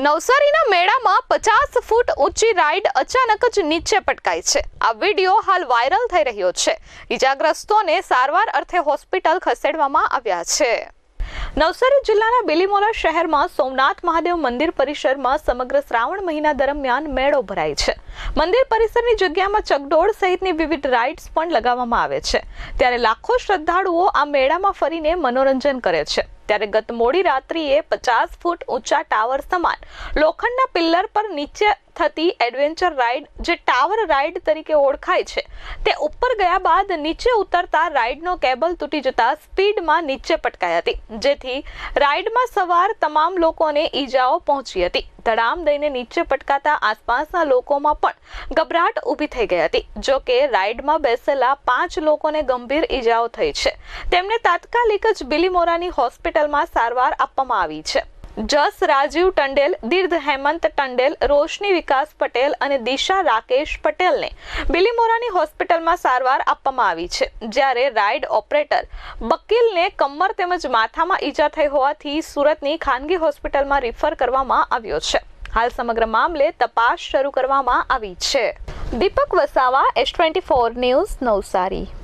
નવસારીના મેળામાં પચાસ ફૂટ ઊંચી રાઈડ અચાનક જ નીચે પટકાઈ છે. આ વીડિયો હાલ વાયરલ થઈ રહ્યો છે. ઈજાગ્રસ્તોને સારવાર અર્થે હોસ્પિટલ ખસેડવામાં આવ્યા છે. નવસારી જિલ્લાના બિલીમોરા શહેરમાં સોમનાથ મહાદેવ મંદિર પરિસરમાં સમગ્ર શ્રાવણ મહિના દરમિયાન મેળો ભરાય છે. મંદિર પરિસરની જગ્યામાં ચકડોળ સહિતની વિવિધ રાઇડ્સ પણ લગાવવામાં આવે છે. ત્યારે લાખો શ્રદ્ધાળુઓ આ મેળામાં ફરીને મનોરંજન કરે છે. ત્યારે ગત મોડી રાત્રિએ પચાસ ફૂટ ઊંચા ટાવર સમાન લોખંડના પિલ્લર પર નીચે થતી એડવેન્ચર રાઇડ જે ટાવર રાઇડ તરીકે ઓળખાય છે, તે ઉપર ગયા બાદ નીચે ઉતરતા રાઇડનો કેબલ તૂટી જતા સ્પીડમાં નીચે પટકાઈ હતી, જેથી રાઇડમાં સવાર તમામ લોકોને ઈજાઓ પહોંચી હતી. ધડામ દઈને નીચે પટકાતા આસપાસના લોકોમાં પણ ગભરાટ ઊભી થઈ ગઈ હતી, જો કે રાઇડમાં બેસેલા પાંચ લોકોને ગંભીર ઈજાઓ થઈ છે. તેમને તાત્કાલિક જ બિલીમોરાની હોસ્પિટલમાં સારવાર આપવામાં આવી છે. જસ રાજીવ ટંડેલ, દીર્ઘ હેમંત ટંડેલ, રોશની વિકાસ પટેલ અને દિશા રાકેશ પટેલને બિલીમોરાની હોસ્પિટલમાં સારવાર આપવામાં આવી છે, જ્યારે રાઇડ ઓપરેટર બકીલને કમર તેમજ માથામાં ઈજા થઈ હોવાથી સુરતની ખાનગી હોસ્પિટલમાં રિફર કરવામાં આવ્યો છે. હાલ સમગ્ર મામલે તપાસ શરૂ કરવામાં આવી છે. Deepak Vasava, S twenty four news Navsari.